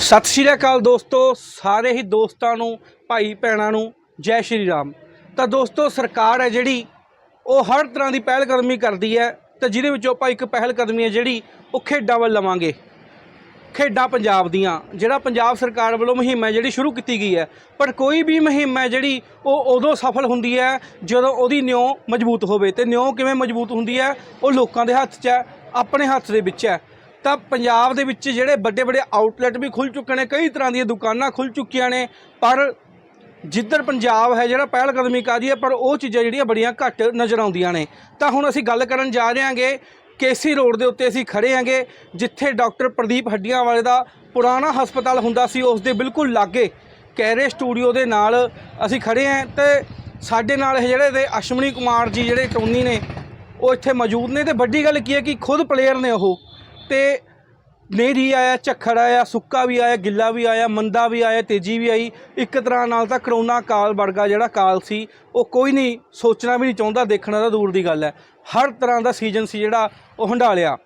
ਸਤਿ ਸ਼੍ਰੀ ਅਕਾਲ ਦੋਸਤੋ, ਸਾਰੇ ਹੀ ਦੋਸਤਾਂ ਨੂੰ, ਭਾਈ ਭੈਣਾਂ ਨੂੰ, ਜੈ ਸ਼੍ਰੀ ਰਾਮ। ਤਾਂ ਦੋਸਤੋ, ਸਰਕਾਰ ਹੈ ਜਿਹੜੀ, ਉਹ ਹਰ ਤਰ੍ਹਾਂ ਦੀ ਪਹਿਲ ਕਦਮੀ ਕਰਦੀ ਹੈ, ਤੇ ਜਿਹਦੇ ਵਿੱਚੋਂ ਆਪਾਂ ਇੱਕ ਪਹਿਲ ਕਦਮੀ ਹੈ ਜਿਹੜੀ, ਉਹ ਖੇਡਾਂ ਵੱਲ ਲਵਾਂਗੇ। ਖੇਡਾਂ ਪੰਜਾਬ ਦੀਆਂ, ਜਿਹੜਾ ਪੰਜਾਬ ਸਰਕਾਰ ਵੱਲੋਂ ਮੁਹਿੰਮ ਹੈ ਜਿਹੜੀ ਸ਼ੁਰੂ ਕੀਤੀ ਗਈ ਹੈ, ਪਰ ਕੋਈ ਵੀ ਮੁਹਿੰਮ ਹੈ ਜਿਹੜੀ, ਉਹ ਉਦੋਂ ਸਫਲ ਹੁੰਦੀ ਹੈ, ਜਦੋਂ ਉਹਦੀ ਨਿਉ ਮਜ਼ਬੂਤ ਹੋਵੇ। ਤੇ ਨਿਉ ਕਿਵੇਂ ਮਜ਼ਬੂਤ ਹੁੰਦੀ ਹੈ? ਉਹ ਲੋਕਾਂ ਦੇ ਹੱਥ 'ਚ ਹੈ, ਆਪਣੇ ਹੱਥ ਦੇ ਵਿੱਚ ਹੈ। ਤਾਂ ਪੰਜਾਬ ਦੇ ਵਿੱਚ ਜਿਹੜੇ ਵੱਡੇ ਵੱਡੇ ਆਊਟਲੈਟ ਵੀ ਖੁੱਲ ਚੁੱਕੇ ਨੇ, ਕਈ ਤਰ੍ਹਾਂ ਦੀਆਂ ਦੁਕਾਨਾਂ ਖੁੱਲ ਚੁੱਕੀਆਂ ਨੇ, ਪਰ ਜਿੱਧਰ ਪੰਜਾਬ ਹੈ ਜਿਹੜਾ ਪਹਿਲ ਕਦਮੀ ਕਰਦੀ ਹੈ, ਪਰ ਉਹ ਚੀਜ਼ਾਂ ਜਿਹੜੀਆਂ ਬੜੀਆਂ ਘੱਟ ਨਜ਼ਰ ਆਉਂਦੀਆਂ ਨੇ। ਤਾਂ ਹੁਣ ਅਸੀਂ ਗੱਲ ਕਰਨ ਜਾ ਰਹੇ ਹਾਂਗੇ, ਕੇਸੀ ਰੋਡ ਦੇ ਉੱਤੇ ਅਸੀਂ ਖੜੇ ਹਾਂਗੇ, ਜਿੱਥੇ ਡਾਕਟਰ ਪ੍ਰਦੀਪ ਹੱਡੀਆਂ ਵਾਲੇ ਦਾ ਪੁਰਾਣਾ ਹਸਪਤਾਲ ਹੁੰਦਾ ਸੀ, ਉਸ ਦੇ ਬਿਲਕੁਲ ਲਾਗੇ ਕੈਰੇ ਸਟੂਡੀਓ ਦੇ ਨਾਲ ਅਸੀਂ ਖੜੇ ਹਾਂ ਤੇ ਸਾਡੇ ਨਾਲ ਇਹ ਜਿਹੜੇ ਤੇ ਅਸ਼ਮਨੀ ਕੁਮਾਰ ਜੀ, ਜਿਹੜੇ ਟੋਨੀ ਨੇ, ਉਹ ਇੱਥੇ ਮੌਜੂਦ ਨੇ। ਤੇ ਵੱਡੀ ਗੱਲ ਕੀ ਹੈ ਕਿ ਖੁਦ ਪਲੇਅਰ ਨੇ ਉਹ। ਤੇ ਨੇਰੀ ਆਇਆ, ਝੱਖੜ ਆਇਆ, ਸੁੱਕਾ ਵੀ ਆਇਆ, ਗਿੱਲਾ ਵੀ ਆਇਆ, ਮੰਦਾ ਵੀ ਆਇਆ, ਤੇਜੀ ਵੀ ਆਈ। ਇੱਕ ਤਰ੍ਹਾਂ ਨਾਲ ਤਾਂ ਕਰੋਨਾ ਕਾਲ ਵਰਗਾ ਜਿਹੜਾ ਕਾਲ ਸੀ, ਉਹ ਕੋਈ ਨਹੀਂ ਸੋਚਣਾ ਵੀ ਨਹੀਂ ਚਾਹੁੰਦਾ, ਦੇਖਣਾ ਤਾਂ ਦੂਰ ਦੀ ਗੱਲ ਹੈ। ਹਰ ਤਰ੍ਹਾਂ ਦਾ ਸੀਜ਼ਨ ਸੀ ਜਿਹੜਾ, ਉਹ ਹੰਡਾਲਿਆ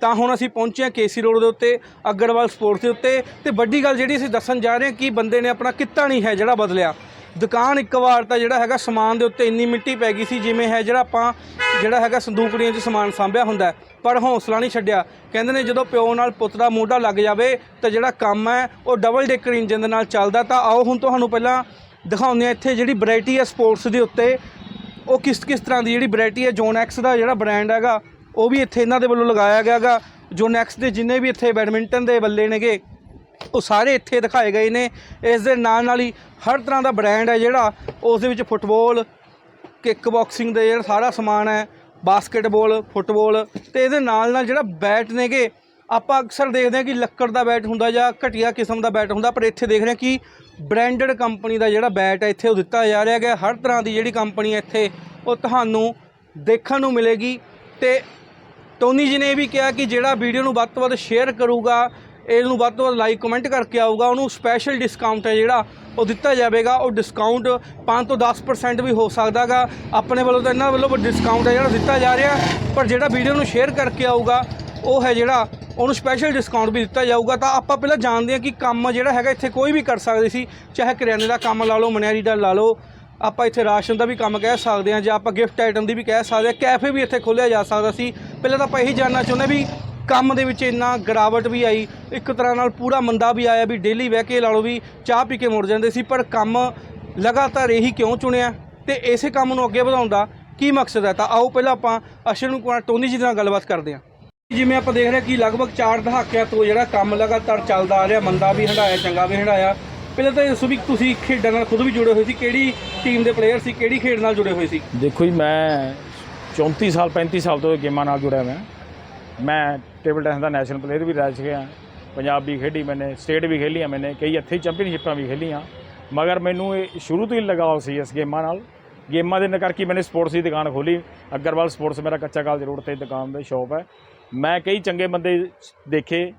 ਤਾਂ ਹੁਣ ਅਸੀਂ ਪਹੁੰਚੇ ਹਾਂ ਕੇਸੀ ਰੋਡ ਦੇ ਉੱਤੇ, ਅਗਰਵਾਲ ਸਪੋਰਟਸ ਦੇ ਉੱਤੇ, ਤੇ ਵੱਡੀ ਗੱਲ ਜਿਹੜੀ ਅਸੀਂ ਦੱਸਣ ਜਾ ਰਹੇ ਹਾਂ ਕਿ ਬੰਦੇ ਨੇ ਆਪਣਾ ਕਿੱਤਾ ਨਹੀਂ ਹੈ ਜਿਹੜਾ ਬਦਲਿਆ। ਦੁਕਾਨ ਇੱਕ ਵਾਰ ਤਾਂ ਜਿਹੜਾ ਹੈਗਾ ਸਮਾਨ ਦੇ ਉੱਤੇ ਇੰਨੀ ਮਿੱਟੀ ਪੈ ਗਈ ਸੀ, ਜਿਵੇਂ ਹੈ ਜਿਹੜਾ ਆਪਾਂ ਜਿਹੜਾ ਹੈਗਾ ਸੰਦੂਕੜੀਆਂ 'ਚ ਸਮਾਨ ਸਾਂਭਿਆ ਹੁੰਦਾ ਪਰ ਹੌਸਲਾ ਨਹੀਂ ਛੱਡਿਆ। ਕਹਿੰਦੇ ਨੇ ਜਦੋਂ ਪਿਓ ਨਾਲ ਪੁੱਤ ਦਾ ਮੋਢਾ ਲੱਗ ਜਾਵੇ ਤਾਂ ਜਿਹੜਾ ਕੰਮ ਹੈ, ਉਹ ਡਬਲ ਡੇਕਰ ਇੰਜਨ ਦੇ ਨਾਲ ਚੱਲਦਾ। ਤਾਂ ਆਓ ਹੁਣ ਤੁਹਾਨੂੰ ਪਹਿਲਾਂ ਦਿਖਾਉਂਦੇ ਹਾਂ ਇੱਥੇ ਜਿਹੜੀ ਵੈਰਾਈਟੀ ਹੈ ਸਪੋਰਟਸ ਦੇ ਉੱਤੇ। ਉਹ ਕਿਸ ਕਿਸ ਤਰ੍ਹਾਂ ਦੀ ਜਿਹੜੀ ਵੈਰਾਈਟੀ ਹੈ ਜੋਨ ਐਕਸ ਦਾ ਜਿਹੜਾ ਬ੍ਰਾਂਡ ਹੈਗਾ, ਉਹ ਵੀ ਇੱਥੇ ਇਹਨਾਂ ਦੇ ਵੱਲੋਂ ਲਗਾਇਆ ਗਿਆ ਹੈਗਾ ਜੋਨ ਐਕਸ ਦੇ ਜਿੰਨੇ ਵੀ ਇੱਥੇ ਬੈਡਮਿੰਟਨ ਦੇ ਬੱਲੇ ਨੇਗੇ ਉਹ ਸਾਰੇ ਇੱਥੇ ਦਿਖਾਏ ਗਏ ਨੇ। ਇਸ ਦੇ ਨਾਲ ਨਾਲ ਹੀ ਹਰ ਤਰ੍ਹਾਂ ਦਾ ਬ੍ਰਾਂਡ ਹੈ ਜਿਹੜਾ, ਉਸ ਦੇ ਵਿੱਚ ਫੁੱਟਬਾਲ ਕਿੱਕ ਬਾਕਸਿੰਗ ਦਾ ਜਿਹੜਾ ਸਾਰਾ ਸਮਾਨ ਹੈ ਬਾਸਕਟਬਾਲ ਫੁੱਟਬਾਲ ਤੇ ਇਹਦੇ ਨਾਲ ਨਾਲ ਜਿਹੜਾ ਬੈਟ ਨੇਗੇ, ਆਪਾਂ ਅਕਸਰ ਦੇਖਦੇ ਹਾਂ ਕਿ ਲੱਕੜ ਦਾ ਬੈਟ ਹੁੰਦਾ ਜਾਂ ਘਟੀਆ ਕਿਸਮ ਦਾ ਬੈਟ ਹੁੰਦਾ, ਪਰ ਇੱਥੇ ਦੇਖ ਰਹੇ ਹਾਂ ਕਿ ਬ੍ਰਾਂਡਡ ਕੰਪਨੀ ਦਾ ਜਿਹੜਾ ਬੈਟ ਹੈ, ਇੱਥੇ ਉਹ ਦਿੱਤਾ ਜਾ ਰਿਹਾ ਹੈ ਹਰ ਤਰ੍ਹਾਂ ਦੀ ਜਿਹੜੀ ਕੰਪਨੀ ਹੈ ਇੱਥੇ, ਉਹ ਤੁਹਾਨੂੰ ਦੇਖਣ ਨੂੰ ਮਿਲੇਗੀ ਤੇ ਟੋਨੀ ਜੀ ਨੇ ਇਹ ਵੀ ਕਿਹਾ ਕਿ ਜਿਹੜਾ ਵੀਡੀਓ ਨੂੰ ਵੱਧ ਤੋਂ ਵੱਧ ਸ਼ੇਅਰ ਕਰੂਗਾ ਇਹਨੂੰ ਵੱਧ ਤੋਂ ਵੱਧ ਲਾਈਕ ਕਮੈਂਟ ਕਰਕੇ ਆਊਗਾ। ਉਹਨੂੰ ਸਪੈਸ਼ਲ ਡਿਸਕਾਊਂਟ ਹੈ ਜਿਹੜਾ, ਉਹ ਦਿੱਤਾ ਜਾਵੇਗਾ। ਉਹ ਡਿਸਕਾਊਂਟ 5 ਤੋਂ 10% ਵੀ ਹੋ ਸਕਦਾਗਾ ਆਪਣੇ ਵੱਲੋਂ ਤਾਂ ਇਹਨਾਂ ਵੱਲੋਂ ਡਿਸਕਾਊਂਟ ਹੈ ਜਿਹੜਾ ਦਿੱਤਾ ਜਾ ਰਿਹਾ। ਪਰ ਜਿਹੜਾ ਵੀਡੀਓ ਨੂੰ ਸ਼ੇਅਰ ਕਰਕੇ ਆਊਗਾ, ਉਹ ਹੈ ਜਿਹੜਾ, ਉਹਨੂੰ ਸਪੈਸ਼ਲ ਡਿਸਕਾਊਂਟ ਵੀ ਦਿੱਤਾ ਜਾਊਗਾ। ਤਾਂ ਆਪਾਂ ਪਹਿਲਾਂ ਜਾਣਦੇ ਹਾਂ ਕਿ ਕੰਮ ਜਿਹੜਾ ਹੈਗਾ, ਇੱਥੇ ਕੋਈ ਵੀ ਕਰ ਸਕਦੇ ਸੀ। ਚਾਹੇ ਕਰਿਆਨੇ ਦਾ ਕੰਮ ਲਾ ਲਓ, ਮਨਿਆਰੀ ਦਾ ਲਾ ਲਓ। ਆਪਾਂ ਇੱਥੇ ਰਾਸ਼ਨ ਦਾ ਵੀ ਕੰਮ ਕਹਿ ਸਕਦੇ ਹਾਂ, ਜਾਂ ਆਪਾਂ ਗਿਫਟ ਆਈਟਮ ਦੀ ਵੀ ਕਹਿ ਸਕਦੇ ਹਾਂ। ਕੈਫੇ ਵੀ ਇੱਥੇ ਖੋਲ੍ਹਿਆ ਜਾ ਸਕਦਾ ਸੀ। ਪਹਿਲਾਂ ਤਾਂ ਆਪਾਂ ਇਹੀ ਜਾਣਨਾ ਚਾਹੁੰਦੇ ਵੀ ਕੰਮ ਦੇ ਵਿੱਚ ਇੰਨਾ ਗਿਰਾਵਟ ਵੀ ਆਈ, ਇੱਕ ਤਰ੍ਹਾਂ ਨਾਲ ਪੂਰਾ ਮੰਦਾ ਵੀ ਆਇਆ ਵੀ ਡੇਲੀ ਬਹਿ ਕੇ ਲਾ ਲਓ ਵੀ ਚਾਹ ਪੀ ਕੇ ਮੁੜ ਜਾਂਦੇ ਸੀ, ਪਰ ਕੰਮ ਲਗਾਤਾਰ ਇਹੀ ਕਿਉਂ ਚੁਣਿਆ ਤੇ ਇਸੇ ਕੰਮ ਨੂੰ ਅੱਗੇ ਵਧਾਉਣ ਦਾ ਕੀ ਮਕਸਦ ਹੈ? ਤਾਂ ਆਓ ਪਹਿਲਾਂ ਆਪਾਂ ਅਸ਼ਰਨ ਕੁਮਾਰ ਟੋਨੀ ਜੀ ਦੇ ਨਾਲ ਗੱਲਬਾਤ ਕਰਦੇ ਹਾਂ। ਜਿਵੇਂ ਆਪਾਂ ਦੇਖ ਰਹੇ ਹਾਂ ਕਿ ਲਗਭਗ 4 ਦਹਾਕਿਆਂ ਤੋਂ ਜਿਹੜਾ ਕੰਮ ਲਗਾਤਾਰ ਚੱਲਦਾ ਆ ਰਿਹਾ, ਮੰਦਾ ਵੀ ਹੰਡਾਇਆ, ਚੰਗਾ ਵੀ ਹੰਡਾਇਆ। ਪਹਿਲਾਂ ਤਾਂ ਦੱਸੋ ਵੀ ਤੁਸੀਂ ਖੇਡਾਂ ਨਾਲ ਖੁਦ ਵੀ ਜੁੜੇ ਹੋਏ ਸੀ, ਕਿਹੜੀ ਟੀਮ ਦੇ ਪਲੇਅਰ ਸੀ, ਕਿਹੜੀ ਖੇਡ ਨਾਲ ਜੁੜੇ ਹੋਏ ਸੀ? ਦੇਖੋ ਜੀ, ਮੈਂ 34 ਸਾਲ 35 ਸਾਲ ਤੋਂ ਗੇਮਾਂ ਨਾਲ ਜੁੜਿਆ ਮੈਂ ਮੈਂ ਟੇਬਲ ਟੈਨਿਸ ਦਾ ਨੈਸ਼ਨਲ ਪਲੇਅਰ ਵੀ ਰਹਿ ਚੁੱਕਿਆ ਪੰਜਾਬ ਵੀ ਖੇਡੀ ਮੈਨੇ ਸਟੇਟ ਵੀ ਖੇਲੀਆਂ ਮੈਨੇ, ਕਈ ਇੱਥੇ ਚੈਂਪੀਅਨਸ਼ਿਪਾਂ ਵੀ ਖੇਲੀਆਂ। ਮਗਰ ਮੈਨੂੰ ਇਹ ਸ਼ੁਰੂ ਤੋਂ ਹੀ ਲਗਾਵ ਸੀ ਇਸ ਗੇਮਾਂ ਨਾਲ। ਗੇਮਾਂ ਦੇ ਕਰਕੇ ਮੈਨੇ ਸਪੋਰਟਸ ਦੀ ਦੁਕਾਨ ਖੋਲੀ। ਅਗਰਵਾਲ ਸਪੋਰਟਸ ਮੇਰਾ ਕੱਚਾ ਕਾਲਜ ਰੋਡ ਤੇ ਦੁਕਾਨ ਦਾ ਸ਼ਾਪ ਹੈ। ਮੈਂ ਕਈ ਚੰਗੇ ਬੰਦੇ ਦੇਖੇ,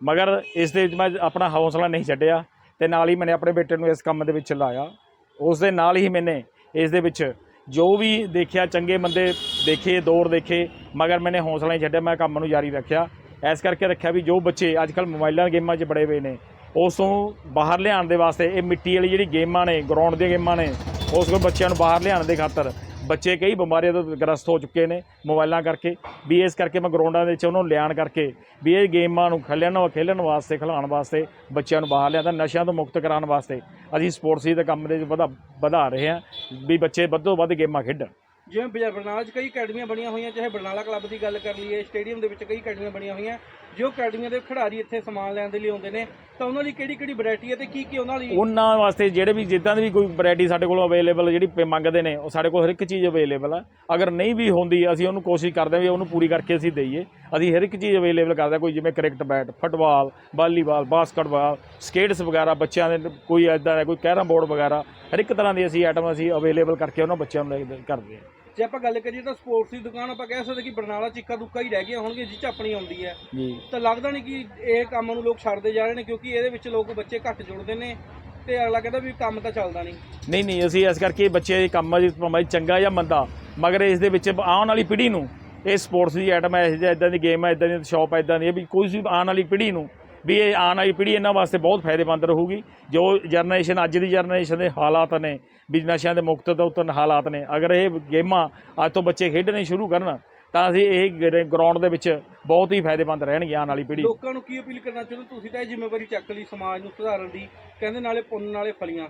ਮਗਰ ਇਸ ਦੇ ਵਿੱਚ ਮੈਂ ਆਪਣਾ ਹੌਸਲਾ ਨਹੀਂ ਛੱਡਿਆ ਤੇ ਨਾਲ ਹੀ ਮੈਨੇ ਆਪਣੇ ਬੇਟੇ ਨੂੰ ਇਸ ਕੰਮ ਦੇ ਵਿੱਚ ਲਾਇਆ। ਉਸ ਦੇ ਨਾਲ ਹੀ ਮੈਨੇ ਇਸ ਦੇ ਵਿੱਚ ਜੋ ਵੀ ਦੇਖਿਆ, ਚੰਗੇ ਬੰਦੇ ਦੇਖੇ, ਦੌਰ ਦੇਖੇ ਮਗਰ ਮੈਨੇ ਹੌਸਲਾ ਨਹੀਂ ਛੱਡਿਆ ਮੈਂ ਕੰਮ ਨੂੰ ਜਾਰੀ ਰੱਖਿਆ। ਇਸ ਕਰਕੇ ਰੱਖਿਆ ਵੀ ਜੋ ਬੱਚੇ ਅੱਜ ਕੱਲ੍ਹ ਮੋਬਾਈਲਾਂ ਗੇਮਾਂ 'ਚ ਬੜੇ ਹੋਏ ਨੇ, ਉਸ ਤੋਂ ਬਾਹਰ ਲਿਆਉਣ ਦੇ ਵਾਸਤੇ ਇਹ ਮਿੱਟੀ ਵਾਲੀ ਜਿਹੜੀ ਗੇਮਾਂ ਨੇ ਗਰਾਊਂਡ ਦੀਆਂ ਗੇਮਾਂ ਨੇ, ਉਸ ਕੋਲ ਬੱਚਿਆਂ ਨੂੰ ਬਾਹਰ ਲਿਆਉਣ ਦੇ ਖਾਤਰ ਬੱਚੇ ਕਈ ਬਿਮਾਰੀਆਂ ਤੋਂ ਗ੍ਰਸਤ ਹੋ ਚੁੱਕੇ ਨੇ ਮੋਬਾਈਲਾਂ ਕਰਕੇ। ਵੀ ਇਸ ਕਰਕੇ ਮੈਂ ਗਰਾਊਂਡਾਂ ਦੇ ਵਿੱਚ ਉਹਨੂੰ ਲਿਆਉਣ ਕਰਕੇ ਵੀ ਇਹ ਗੇਮਾਂ ਨੂੰ ਖੇਲਣ ਖੇਲਣ ਵਾਸਤੇ, ਖਿਲਾਉਣ ਵਾਸਤੇ ਬੱਚਿਆਂ ਨੂੰ ਬਾਹਰ ਲਿਆਂਦਾ ਨਸ਼ਿਆਂ ਤੋਂ ਮੁਕਤ ਕਰਾਉਣ ਵਾਸਤੇ। ਅਸੀਂ ਸਪੋਰਟਸ ਦੀ ਦਾ ਕੰਮ ਦੇ ਵਿੱਚ ਵਧਾ ਵਧਾ ਰਹੇ ਹਾਂ ਵੀ ਬੱਚੇ ਵੱਧ ਤੋਂ ਵੱਧ ਗੇਮਾਂ ਖੇਡਣ। ਜਿਵੇਂ ਬਜਾ- ਬਰਨਾਲਾ 'ਚ ਕਈ ਅਕੈਡਮੀਆਂ ਬਣੀਆਂ ਹੋਈਆਂ, ਚਾਹੇ ਬਰਨਾਲਾ ਕਲੱਬ ਦੀ ਗੱਲ ਕਰ ਲਈਏ, ਸਟੇਡੀਅਮ ਦੇ ਵਿੱਚ ਕਈ ਅਕੈਡਮੀਆਂ ਬਣੀਆਂ ਹੋਈਆਂ, ਜੋ ਅਕੈਡਮੀਆਂ ਦੇ ਖਿਡਾਰੀ ਇੱਥੇ ਸਮਾਨ ਲੈਣ ਦੇ ਲਈ ਆਉਂਦੇ ਨੇ, ਤਾਂ ਉਹਨਾਂ ਲਈ ਕਿਹੜੀ ਕਿਹੜੀ ਵੈਰਾਈਟੀ ਹੈ ਤੇ ਕੀ ਕੀ ਉਹਨਾਂ ਲਈ ਉਹਨਾਂ ਵਾਸਤੇ ਜਿਹੜੇ ਵੀ, ਜਿੱਦਾਂ ਦੀ ਵੀ ਕੋਈ ਵੈਰਾਈਟੀ ਸਾਡੇ ਕੋਲ ਅਵੇਲੇਬਲ ਜਿਹੜੀ ਪੇ ਮੰਗਦੇ ਨੇ, ਉਹ ਸਾਡੇ ਕੋਲ ਹਰ ਇੱਕ ਚੀਜ਼ ਅਵੇਲੇਬਲ ਆ। ਅਗਰ ਨਹੀਂ ਵੀ ਹੁੰਦੀ, ਅਸੀਂ ਉਹਨੂੰ ਕੋਸ਼ਿਸ਼ ਕਰਦੇ ਹਾਂ ਵੀ ਉਹਨੂੰ ਪੂਰੀ ਕਰਕੇ ਅਸੀਂ ਦਈਏ। ਅਸੀਂ ਹਰ ਇੱਕ ਚੀਜ਼ ਅਵੇਲੇਬਲ ਕਰਦੇ ਹਾਂ, ਕੋਈ ਜਿਵੇਂ cricket bat football volleyball basketball skates ਵਗੈਰਾ, ਬੱਚਿਆਂ ਦੇ ਕੋਈ ਐਦਾਂ ਦਾ, ਕੋਈ ਕੈਰਮ ਬੋਰਡ ਵਗੈਰਾ, ਹਰ ਇੱਕ ਤਰ੍ਹਾਂ ਦੀ ਅਸੀਂ ਆਈਟਮ ਅਸੀਂ ਅਵੇਲੇਬਲ ਕਰਕੇ ਉਹਨਾਂ ਬੱਚਿਆਂ ਨੂੰ ਲੈ- ਕਰਦੇ ਹਾਂ। ਜੇ ਆਪਾਂ ਗੱਲ ਕਰੀਏ ਤਾਂ ਸਪੋਰਟਸ ਦੀ ਦੁਕਾਨ ਆਪਾਂ ਕਹਿ ਸਕਦੇ ਕਿ ਬਰਨਾਲਾ 'ਚ ਇੱਕਾ ਦੁੱਕਾ ਹੀ ਰਹਿ ਗਈਆਂ ਹੋਣਗੀਆਂ ਜਿਹ 'ਚ ਆਪਣੀ ਆਉਂਦੀ ਹੈ। ਜੀ। ਤਾਂ ਲੱਗਦਾ ਨਹੀਂ ਕਿ ਇਹ ਕੰਮ ਨੂੰ ਲੋਕ ਛੱਡਦੇ ਜਾ ਰਹੇ ਨੇ ਕਿਉਂਕਿ ਇਹਦੇ ਵਿੱਚ ਲੋਕ ਬੱਚੇ ਘੱਟ ਜੁੜਦੇ ਨੇ ਤੇ ਅਗਲਾ ਕਹਿੰਦਾ ਵੀ ਕੰਮ ਤਾਂ ਚੱਲਦਾ ਨਹੀਂ ਨਹੀਂ ਨਹੀਂ ਅਸੀਂ ਇਸ ਕਰਕੇ ਬੱਚੇ ਦੇ ਕੰਮ ਜੀ ਭਾਵੇਂ ਚੰਗਾ ਜਾਂ ਮੰਦਾ ਮਗਰ ਇਸ ਦੇ ਵਿੱਚ ਆਉਣ ਵਾਲੀ ਪੀੜ੍ਹੀ ਨੂੰ ਇਹ ਸਪੋਰਟਸ ਦੀ ਆਈਟਮ ਹੈ ਇਦਾਂ ਦੀ ਗੇਮ ਹੈ ਇਦਾਂ ਦੀ ਸ਼ਾਪ ਹੈ ਇਦਾਂ ਦੀ ਵੀ ਕੋਈ ਵੀ ਆਉਣ ਵਾਲੀ ਪੀੜ੍ਹੀ ਨੂੰ ਵੀ ਇਹ ਆਉਣ ਵਾਲੀ ਪੀੜ੍ਹੀ ਇਹਨਾਂ ਵਾਸਤੇ ਬਹੁਤ ਫਾਇਦੇਮੰਦ ਰਹੂਗੀ। ਜੋ ਜਨਰੇਸ਼ਨ ਅੱਜ ਦੀ ਜਨਰੇਸ਼ਨ ਦੇ ਹਾਲਾਤ ਨੇ ਵੀ ਨਸ਼ਿਆਂ ਦੇ ਮੁਕਤ ਤੋਂ ਉਤਰਨ ਹਾਲਾਤ ਨੇ ਅਗਰ ਇਹ ਗੇਮਾਂ ਅੱਜ ਤੋਂ ਬੱਚੇ ਖੇਡਣੇ ਸ਼ੁਰੂ ਕਰਨ ਤਾਂ ਅਸੀਂ ਇਹ ਗਰਾਊਂਡ ਦੇ ਵਿੱਚ ਬਹੁਤ ਹੀ ਫਾਇਦੇਮੰਦ ਰਹਿਣਗੇ ਆਉਣ ਵਾਲੀ ਪੀੜ੍ਹੀ। ਲੋਕਾਂ ਨੂੰ ਕੀ ਅਪੀਲ ਕਰਨਾ ਚਾਹੁੰਦੇ ਤੁਸੀਂ ਤਾਂ ਇਹ ਜ਼ਿੰਮੇਵਾਰੀ ਚੱਕ ਲਈ ਸਮਾਜ ਨੂੰ ਸੁਧਾਰਨ ਦੀ। ਕਹਿੰਦੇ ਨਾਲੇ ਪੁੰਨ ਨਾਲੇ ਫਲੀਆਂ।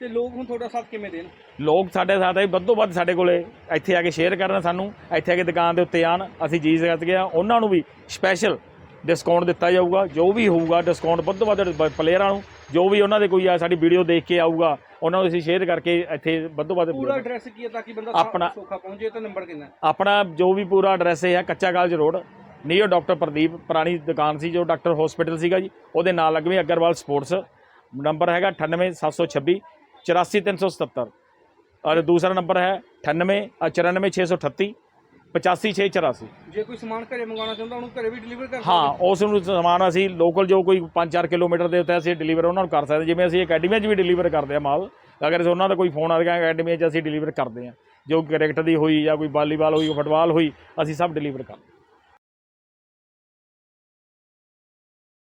ਤੇ ਲੋਕ ਹੁਣ ਤੁਹਾਡਾ ਸਾਥ ਕਿਵੇਂ ਦੇਣ? ਲੋਕ ਸਾਡੇ ਸਾਥ ਹੈ ਵੱਧੋ ਵੱਧ ਸਾਡੇ ਕੋਲੇ ਇੱਥੇ ਆ ਕੇ ਸ਼ੇਅਰ ਕਰਨ ਸਾਨੂੰ ਇੱਥੇ ਆ ਕੇ ਦੁਕਾਨ ਦੇ ਉੱਤੇ ਆਣ ਅਸੀਂ ਜੀ ਸਕ ਗਿਆ ਉਹਨਾਂ ਨੂੰ ਵੀ ਸਪੈਸ਼ਲ ਡਿਸਕਾਊਂਟ ਦਿੱਤਾ ਜਾਊਗਾ ਜੋ ਵੀ ਹੋਊਗਾ ਡਿਸਕਾਊਂਟ ਵੱਧ ਤੋਂ ਵੱਧ ਪਲੇਅਰਾਂ ਨੂੰ ਜੋ ਵੀ ਉਹਨਾਂ ਦੇ ਕੋਈ ਆ ਸਾਡੀ ਵੀਡੀਓ ਦੇਖ ਕੇ ਆਊਗਾ ਉਹਨਾਂ ਨੂੰ ਅਸੀਂ ਸ਼ੇਅਰ ਕਰਕੇ ਇੱਥੇ ਵੱਧੋ ਵੱਧ ਪੂਰਾ ਐਡਰੈਸ ਕੀ ਹੈ ਤਾਂ ਕਿ ਬੰਦਾ ਆਪਣਾ- ਸੌਖਾ ਪਹੁੰਚੇ ਤੇ ਨੰਬਰ ਕਿੰਨਾ? ਆਪਣਾ ਜੋ ਵੀ ਪੂਰਾ ਐਡਰੈਸ ਹੈ ਕੱਚਾ college road near doctor Pradeep ਪੁਰਾਣੀ ਦੁਕਾਨ ਸੀ ਜੋ ਡਾਕਟਰ ਹਸਪੀਟਲ ਸੀਗਾ ਜੀ ਉਹਦੇ ਨਾਲ ਲੱਗਵੇਂ ਅਗਰਵਾਲ ਸਪੋਰਟਸ ਨੰਬਰ ਹੈਗਾ 98726 84377 ਔਰ ਦੂਸਰਾ ਨੰਬਰ ਹੈ 98 ਅ, 94638 85684 ਜੇ ਕੋਈ ਸਮਾਨ ਘਰੇ ਮੰਗਵਾਉਣਾ ਚਾਹੁੰਦਾ ਉਹਨੂੰ ਘਰੇ ਵੀ ਡਿਲੀਵਰ ਕਰ ਹਾਂ ਉਸ ਨੂੰ ਸਮਾਨ ਅਸੀਂ ਲੋਕਲ ਜੋ ਕੋਈ 5-4 ਕਿਲੋਮੀਟਰ ਦੇ ਉੱਤੇ ਅਸੀਂ ਡਿਲੀਵਰ ਉਹਨਾਂ ਨੂੰ ਕਰ ਸਕਦੇ ਜਿਵੇਂ ਅਸੀਂ ਅਕੈਡਮੀਆਂ 'ਚ ਵੀ ਡਿਲੀਵਰ ਕਰਦੇ ਆ ਮਾਲ ਅਗਰ ਉਹਨਾਂ ਦਾ ਕੋਈ ਫੋਨ ਆ ਗਿਆ ਅਕੈਡਮੀਆਂ 'ਚ ਅਸੀਂ ਡਿਲੀਵਰ ਕਰਦੇ ਆ ਜੋ ਕ੍ਰਿਕਟ ਦੀ ਹੋਈ ਜਾਂ ਕੋਈ ਵਾਲੀਬਾਲ ਹੋਈ ਫੁੱਟਬਾਲ ਹੋਈ ਅਸੀਂ ਸਭ ਡਿਲੀਵਰ ਕਰਦੇ